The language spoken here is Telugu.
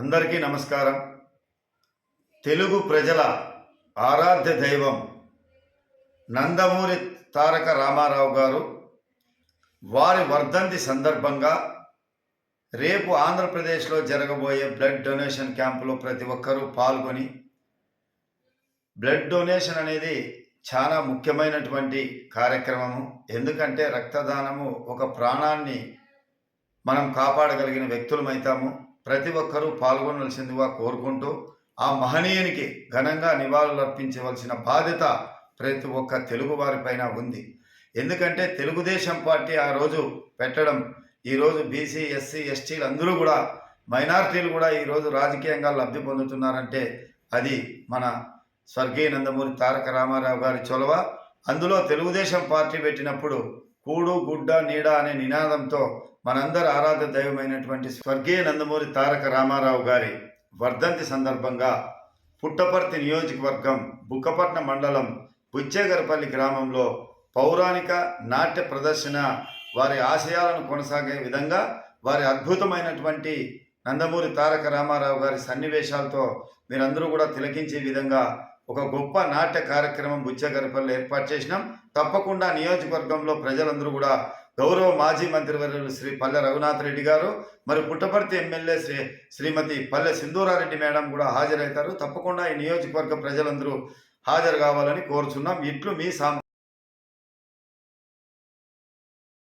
అందరికీ నమస్కారం. తెలుగు ప్రజల ఆరాధ్య దైవం నందమూరి తారక రామారావు గారు వారి వర్ధంతి సందర్భంగా రేపు ఆంధ్రప్రదేశ్లో జరగబోయే బ్లడ్ డొనేషన్ క్యాంపులో ప్రతి ఒక్కరూ పాల్గొని బ్లడ్ డొనేషన్ అనేది చాలా ముఖ్యమైనటువంటి కార్యక్రమము. ఎందుకంటే రక్తదానము ఒక ప్రాణాన్ని మనం కాపాడగలిగిన వ్యక్తులమైతాము. ప్రతి ఒక్కరూ పాల్గొనవలసిందిగా కోరుకుంటూ ఆ మహనీయునికి ఘనంగా నివాళులర్పించవలసిన బాధ్యత ప్రతి ఒక్క తెలుగు వారిపైన ఉంది. ఎందుకంటే తెలుగుదేశం పార్టీ ఆ రోజు పెట్టడం ఈరోజు బీసీ ఎస్సీ ఎస్టీలు అందరూ కూడా మైనారిటీలు కూడా ఈరోజు రాజకీయంగా లబ్ధి పొందుతున్నారంటే అది మన స్వర్గీయ నందమూరి తారక రామారావు గారి చొలవ. అందులో తెలుగుదేశం పార్టీ పెట్టినప్పుడు కూడు గుడ్డ నీడ అనే నినాదంతో మనందరి ఆరాధ్య దైవమైనటువంటి స్వర్గీయ నందమూరి తారక రామారావు గారి వర్ధంతి సందర్భంగా పుట్టపర్తి నియోజకవర్గం బుక్కపట్నం మండలం బుచ్చేగరపల్లి గ్రామంలో పౌరాణిక నాట్య ప్రదర్శన వారి ఆశయాలను కొనసాగే విధంగా వారి అద్భుతమైనటువంటి నందమూరి తారక రామారావు గారి సన్నివేశాలతో మీరందరూ కూడా తిలకించే విధంగా ఒక గొప్ప నాట్య కార్యక్రమం బుచ్చగరపల్లి ఏర్పాటు చేసినాం. తప్పకుండా నియోజకవర్గంలో ప్రజలందరూ కూడా గౌరవ మాజీ మంత్రివర్యులు శ్రీ పల్లె రఘునాథ్ రెడ్డి గారు మరి పుట్టపర్తి ఎమ్మెల్యే శ్రీ శ్రీమతి పల్లె సింధూరారెడ్డి మేడం కూడా హాజరవుతారు. తప్పకుండా ఈ నియోజకవర్గ ప్రజలందరూ హాజరు కావాలని కోరుచున్నాం. ఇట్లు మీ సాం